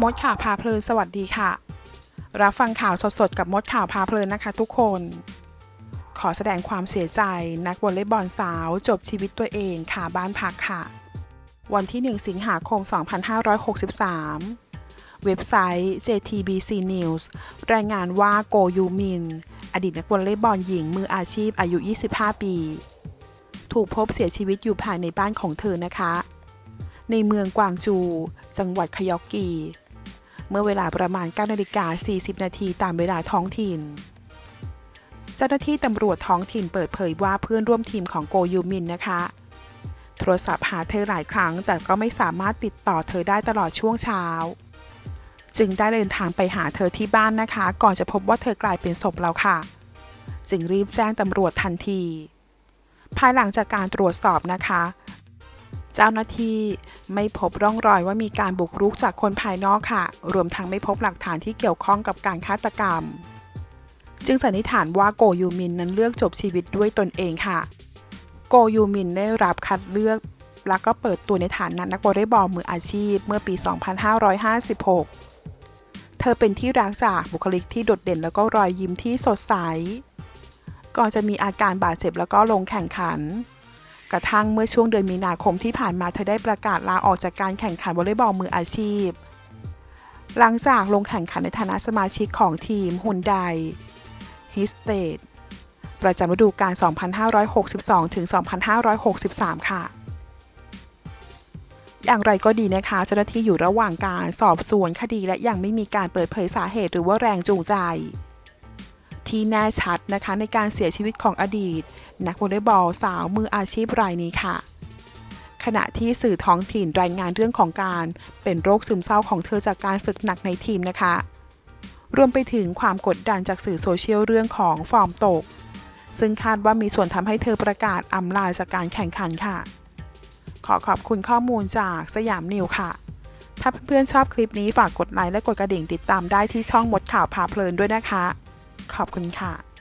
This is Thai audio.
มดข่าวพาเพลินสวัสดีค่ะ รับฟังข่าวสดๆ กับมดข่าวพาเพลินนะคะทุกคน ขอแสดงความเสียใจนักวอลเลย์บอลสาวจบชีวิตตัวเองค่ะบ้านพักค่ะ วันที่ 1 สิงหาคม 2563 เว็บไซต์ JTBC News รายงานว่าโกยูมิน อดีตนักวอลเลย์บอลหญิงมืออาชีพอายุ 25 ปี ถูกพบเสียชีวิตอยู่ภายในบ้านของเธอนะคะในเมืองกวางจู จังหวัดคยอกกี เมื่อเวลาประมาณ9นาฬิกา40 นาทีตามเวลาท้องถิ่นเจ้าหน้าที่ตำรวจท้องถิ่นเปิดเผยว่าเพื่อนร่วมทีมของโกยูมินนะคะ โทรศัพท์หาเธอหลายครั้ง แต่ก็ไม่สามารถติดต่อเธอได้ตลอดช่วงเช้า จึงได้เดินทางไปหาเธอที่บ้านนะคะ ก่อนจะพบว่าเธอกลายเป็นศพแล้วค่ะ จึงรีบแจ้งตำรวจทันที ภายหลังจากการตรวจสอบนะคะ เจ้าหน้าที่ไม่พบร่องรอยว่ามีการบุกรุกจากคนภายนอกค่ะ รวมทั้งไม่พบหลักฐานที่เกี่ยวข้องกับการฆาตกรรม จึงสันนิษฐานว่าโกยูมินนั้นเลือกจบชีวิตด้วยตนเองค่ะ โกยูมินได้รับคัดเลือก แล้วก็เปิดตัวในฐานะนักวอลเลย์บอลมืออาชีพเมื่อปี 2556 เธอเป็นที่รักจากบุคลิกที่โดดเด่นแล้วก็รอยยิ้มที่สดใส ก่อนจะมีอาการบาดเจ็บแล้วก็ลงแข่งขัน กระทั่งเมื่อช่วงเดือนมีนาคมที่ผ่านมาเธอได้ประกาศลาออกจากการแข่งขันวอลเลย์บอลมืออาชีพ หลังจากลงแข่งขันในฐานะสมาชิกของทีมฮุนไดฮิสเตดประจำฤดูกาล 2562 ถึง 2563 ค่ะ อย่างไรก็ดีนะคะ เจ้าหน้าที่อยู่ระหว่างการสอบสวนคดีและยังไม่มีการเปิดเผยสาเหตุหรือว่าแรงจูงใจ ที่แน่ชัดนะคะในการเสียชีวิตของอดีต นักวอลเลย์บอลสาวมืออาชีพรายนี้ค่ะ ขณะที่สื่อท้องถิ่นรายงานเรื่องของการเป็นโรคซึมเศร้าของเธอจากการฝึกหนักในทีมนะคะ รวมไปถึงความกดดันจากสื่อโซเชียลเรื่องของฟอร์มตก ซึ่งคาดว่ามีส่วนทำให้เธอประกาศอำลาจากการแข่งขันค่ะ ขอขอบคุณข้อมูลจากสยามนิวค่ะถ้าเพื่อนๆชอบคลิปนี้ฝากกดไลค์และกดกระดิ่งติดตามได้ที่ช่องมดข่าวพาเพลินด้วยนะคะ ขอบคุณค่ะ